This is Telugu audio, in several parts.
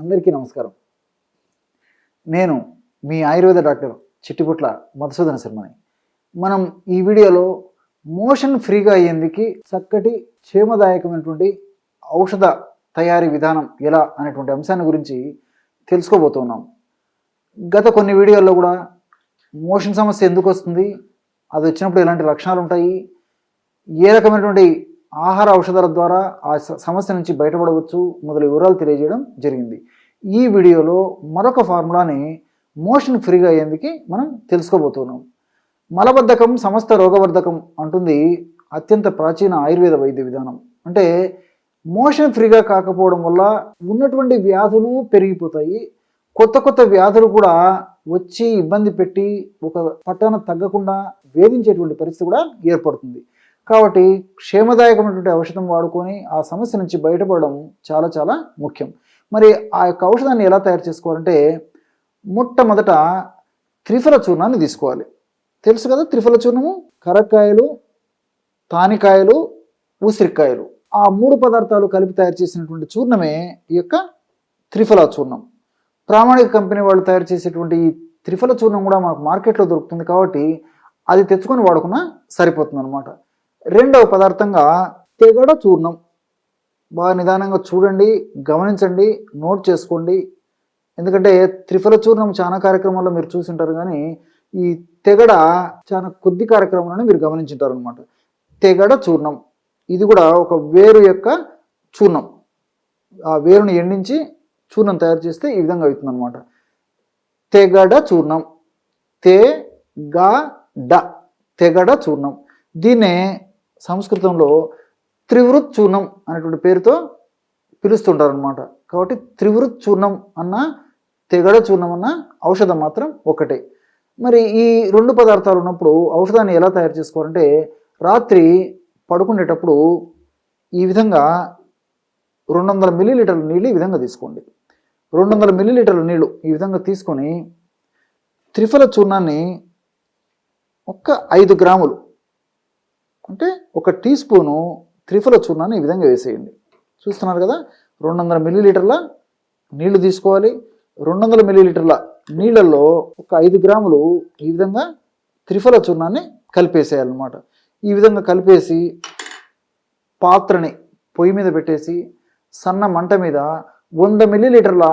అందరికీ నమస్కారం. నేను మీ ఆయుర్వేద డాక్టర్ చిట్టిపుట్ల మధుసూదన శర్మని. మనం ఈ వీడియోలో మోషన్ ఫ్రీగా అయ్యేందుకు చక్కటి క్షేమదాయకమైనటువంటి ఔషధ తయారీ విధానం ఎలా అనేటువంటి అంశాన్ని గురించి తెలుసుకోబోతున్నాం. గత కొన్ని వీడియోల్లో కూడా మోషన్ సమస్య ఎందుకు వస్తుంది అది వచ్చినప్పుడు ఎలాంటి లక్షణాలు ఉంటాయి ఏ రకమైనటువంటి ఆహార ఔషధాల ద్వారా ఆ సమస్య నుంచి బయటపడవచ్చు మొదలు వివరాలు తెలియజేయడం జరిగింది. ఈ వీడియోలో మరొక ఫార్ములాని మోషన్ ఫ్రీగా అయ్యేందుకు మనం తెలుసుకోబోతున్నాం. మలబద్ధకం సమస్త రోగవర్ధకం అంటుంది అత్యంత ప్రాచీన ఆయుర్వేద వైద్య విధానం. అంటే మోషన్ ఫ్రీగా కాకపోవడం వల్ల ఉన్నటువంటి వ్యాధులు పెరిగిపోతాయి. కొత్త కొత్త వ్యాధులు కూడా వచ్చి ఇబ్బంది పెట్టి ఒక పట్టణ తగ్గకుండా వేధించేటువంటి పరిస్థితి కూడా ఏర్పడుతుంది. కాబట్టి క్షేమదాయకమైనటువంటి ఔషధం వాడుకొని ఆ సమస్య నుంచి బయటపడడం చాలా చాలా ముఖ్యం. మరి ఆ యొక్క ఔషధాన్ని ఎలా తయారు చేసుకోవాలంటే మొట్టమొదట త్రిఫల చూర్ణాన్ని తీసుకోవాలి. తెలుసు కదా త్రిఫల చూర్ణము? కరక్కాయలు తానికాయలు ఉసిరికాయలు. ఆ మూడు పదార్థాలు కలిపి తయారు చేసినటువంటి చూర్ణమే ఈ యొక్క త్రిఫల చూర్ణం. ప్రామాణిక కంపెనీ వాళ్ళు తయారు చేసేటువంటి ఈ త్రిఫల చూర్ణం కూడా మనకు మార్కెట్లో దొరుకుతుంది కాబట్టి అది తెచ్చుకొని వాడుకున్నా సరిపోతుంది అనమాట రెండవ పదార్థంగా తెగడ చూర్ణం. బాగా నిదానంగా చూడండి గమనించండి నోట్ చేసుకోండి. ఎందుకంటే త్రిఫల చూర్ణం చాలా కార్యక్రమాల్లో మీరు చూసింటారు కానీ ఈ తెగడ చాలా కొద్ది కార్యక్రమాలను మీరు గమనించుంటారు అనమాట తెగడ చూర్ణం. ఇది కూడా ఒక వేరు యొక్క చూర్ణం. ఆ వేరుని ఎండించి చూర్ణం తయారు చేస్తే ఈ విధంగా అవుతుంది అనమాట తెగడ చూర్ణం. తే గా డ. తెగడ చూర్ణం. దీన్నే సంస్కృతంలో త్రివృత్ చూర్ణం అనేటువంటి పేరుతో పిలుస్తుంటారు అనమాట కాబట్టి త్రివృత్ చూర్ణం అన్న తెగడ చూర్ణం అన్న ఔషధం మాత్రం ఒకటే. మరి ఈ రెండు పదార్థాలు ఉన్నప్పుడు ఔషధాన్ని ఎలా తయారు చేసుకోవాలంటే రాత్రి పడుకునేటప్పుడు ఈ విధంగా రెండు వందల మిల్లీలీటర్ల నీళ్ళు ఈ విధంగా తీసుకోండి. రెండు వందల మిల్లీలీటర్ల నీళ్ళు ఈ విధంగా తీసుకొని త్రిఫల చూర్ణాన్ని ఒక్క ఐదు గ్రాములు అంటే ఒక టీ స్పూను త్రిఫల చూర్ణాన్ని ఈ విధంగా వేసేయండి. చూస్తున్నారు కదా? రెండు వందల మిల్లీలీటర్ల నీళ్ళు తీసుకోవాలి. రెండు వందల మిల్లీలీటర్ల నీళ్ళల్లో ఒక ఐదు గ్రాములు ఈ విధంగా త్రిఫల చూర్ణాన్ని కలిపేసేయాలన్నమాట. ఈ విధంగా కలిపేసి పాత్రని పొయ్యి మీద పెట్టేసి సన్న మంట మీద వంద మిల్లీలీటర్ల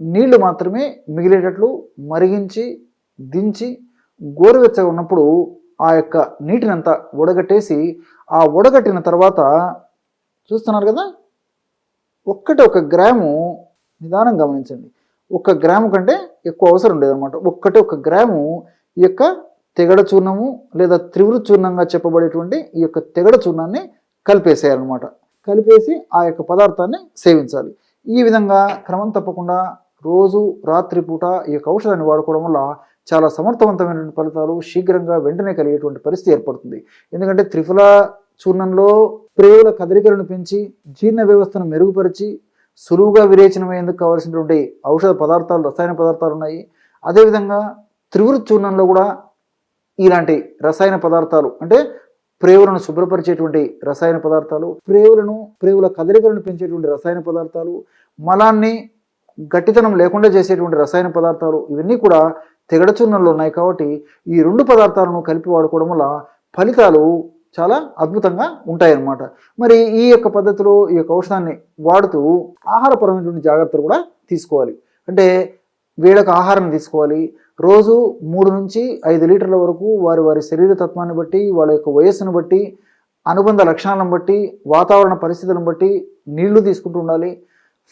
నీళ్ళు మాత్రమే మిగిలేటట్లు మరిగించి దించి గోరువెచ్చగా ఉన్నప్పుడు ఆ యొక్క నీటినంతా ఉడగట్టేసి ఆ ఉడగట్టిన తర్వాత చూస్తున్నారు కదా? ఒక్కటి ఒక గ్రాము నిదానం గమనించండి. ఒక గ్రాము కంటే ఎక్కువ అవసరం లేదనమాట ఒక్కటి ఒక గ్రాము ఈ యొక్క తెగడ చూర్ణము లేదా త్రివృ చూర్ణంగా చెప్పబడేటువంటి ఈ యొక్క తెగడ చూర్ణాన్ని కలిపేసేయాలన్నమాట. కలిపేసి ఆ యొక్క పదార్థాన్ని సేవించాలి. ఈ విధంగా క్రమం తప్పకుండా రోజు రాత్రిపూట ఈ యొక్క ఔషధాన్ని వాడుకోవడం వల్ల చాలా సమర్థవంతమైన ఫలితాలు శీఘ్రంగా వెంటనే కలిగేటువంటి పరిస్థితి ఏర్పడుతుంది. ఎందుకంటే త్రిఫల చూర్ణంలో ప్రేవుల కదలికలను పెంచి జీర్ణ వ్యవస్థను మెరుగుపరిచి సులువుగా విరేచనమయ్యేందుకు కావలసినటువంటి ఔషధ పదార్థాలు రసాయన పదార్థాలు ఉన్నాయి. అదేవిధంగా త్రివృత్ చూర్ణంలో కూడా ఇలాంటి రసాయన పదార్థాలు అంటే ప్రేవులను శుభ్రపరిచేటువంటి రసాయన పదార్థాలు ప్రేవులను ప్రేవుల కదలికలను పెంచేటువంటి రసాయన పదార్థాలు మలాన్ని గట్టితనం లేకుండా చేసేటువంటి రసాయన పదార్థాలు ఇవన్నీ కూడా తెగడ చూర్ణంలో ఉన్నాయి కాబట్టి ఈ రెండు పదార్థాలను కలిపి వాడుకోవడం వల్ల ఫలితాలు చాలా అద్భుతంగా ఉంటాయన్నమాట. మరి ఈ యొక్క పద్ధతిలో ఈ యొక్క ఔషధాన్ని వాడుతూ ఆహారపరమైనటువంటి జాగ్రత్తలు కూడా తీసుకోవాలి. అంటే వీళ్ళకి ఆహారం తీసుకోవాలి. రోజు మూడు నుంచి ఐదు లీటర్ల వరకు వారి వారి శరీర తత్వాన్ని బట్టి వాళ్ళ యొక్క వయస్సును బట్టి అనుబంధ లక్షణాలను బట్టి వాతావరణ పరిస్థితులను బట్టి నీళ్ళు తీసుకుంటూ ఉండాలి.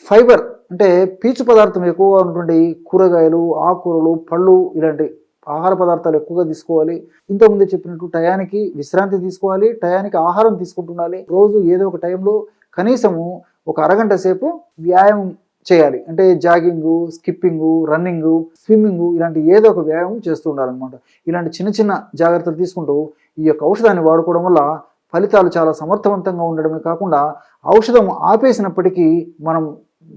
ఫైబర్ అంటే పీచు పదార్థం ఎక్కువగా ఉన్నటువంటి కూరగాయలు ఆకుకూరలు పళ్ళు ఇలాంటి ఆహార పదార్థాలు ఎక్కువగా తీసుకోవాలి. ఇంతకుముందే చెప్పినట్టు టయానికి విశ్రాంతి తీసుకోవాలి టయానికి ఆహారం తీసుకుంటుండాలి. రోజు ఏదో ఒక టైంలో కనీసము ఒక అరగంట సేపు వ్యాయామం చేయాలి. అంటే జాగింగ్ స్కిప్పింగ్ రన్నింగ్ స్విమ్మింగ్ ఇలాంటి ఏదో ఒక వ్యాయామం చేస్తూ ఉండాలన్నమాట. ఇలాంటి చిన్న చిన్న జాగ్రత్తలు తీసుకుంటూ ఈ యొక్క ఔషధాన్ని వాడుకోవడం వల్ల ఫలితాలు చాలా సమర్థవంతంగా ఉండడమే కాకుండా ఔషధం ఆపేసినప్పటికీ మనం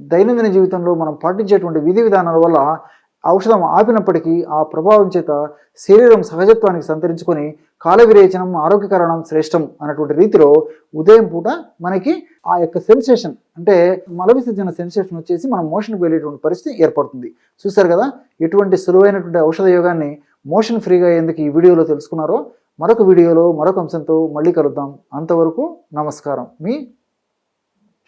దైనందిన జీవితంలో మనం పాటించేటువంటి విధి విధానాల వల్ల ఔషధం ఆపినప్పటికీ ఆ ప్రభావం చేత శరీరం సహజత్వానికి సంతరించుకొని కాల విరేచనం ఆరోగ్యకరణం శ్రేష్టం అన్నటువంటి రీతిలో ఉదయం పూట మనకి ఆ యొక్క సెన్సేషన్ అంటే మలవిసర్జన సెన్సేషన్ వచ్చేసి మనం మోషన్కి వెళ్ళేటువంటి పరిస్థితి ఏర్పడుతుంది. చూసారు కదా? ఎటువంటి సులువైనటువంటి ఔషధ యోగాన్ని మోషన్ ఫ్రీగా అయ్యేందుకు ఈ వీడియోలో తెలుసుకున్నారో మరొక వీడియోలో మరొక అంశంతో మళ్ళీ కలుద్దాం. అంతవరకు నమస్కారం. మీ